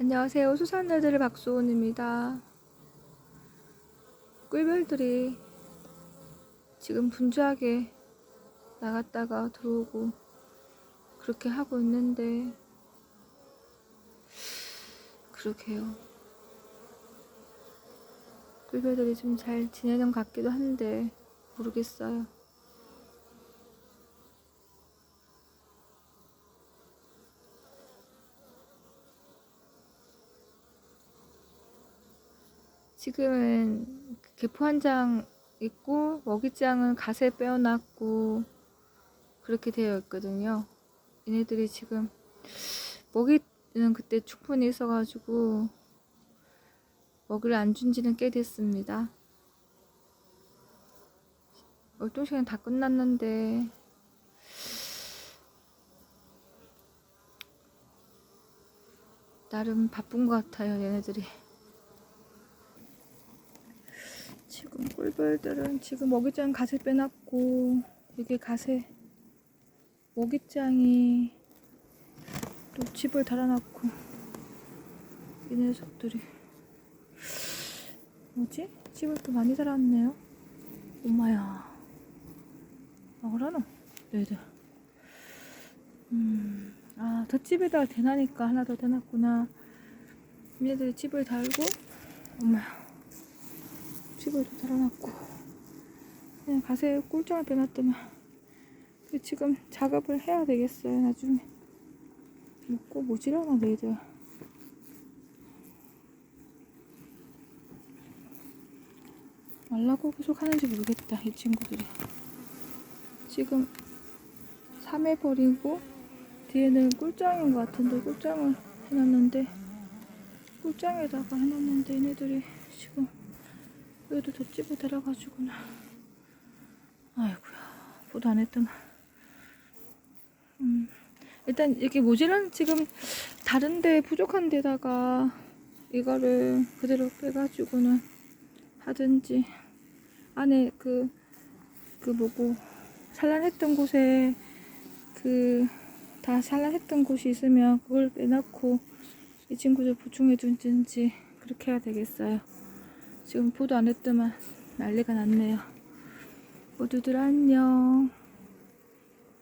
안녕하세요. 수산들들의 박수원입니다. 꿀별들이 지금 분주하게 나갔다가 들어오고 그렇게 하고 있는데 그러게요. 꿀별들이 좀 잘 지내는 것 같기도 한데 모르겠어요. 지금은 개포 한 장 있고 먹이장은 가세 빼어놨고 그렇게 되어 있거든요. 얘네들이 지금 먹이는 그때 충분히 있어가지고 먹이를 안 준 지는 꽤 됐습니다. 월동 시간 다 끝났는데 나름 바쁜 것 같아요 얘네들이. 지금 꿀벌들은 지금 먹이장 가세 빼놨고 이게 가세 먹이장이 또 집을 달아놨고 이 녀석들이. 뭐지? 집을 또 많이 달았네요. 엄마야. 먹으라노? 얘들 음아 덧집에다가 대나니까 하나 더 대놨구나. 얘네들이 집을 달고 엄마야 또 달아놨고. 그냥 가세 꿀장을 빼놨더만. 지금 작업을 해야 되겠어요 나중에. 먹고 모지려나 너희들 말라고 계속 하는지 모르겠다 이 친구들이. 지금 3회 버리고 뒤에는 꿀장인 것 같은데 꿀장을 해놨는데 꿀장에다가 해놨는데 얘네들이 지금 여기도 덧집을 달아가지고는. 아이고야 보도 안 했더만 음, 일단 이렇게 모질란 지금 다른데 부족한 데다가 이거를 그대로 빼가지고는 하든지. 안에 그 그 뭐고 산란했던 곳에 그 다 산란했던 곳이 있으면 그걸 빼놓고 이 친구들 보충해 주든지 그렇게 해야 되겠어요. 지금 보도 안 했더만 난리가 났네요. 모두들 안녕.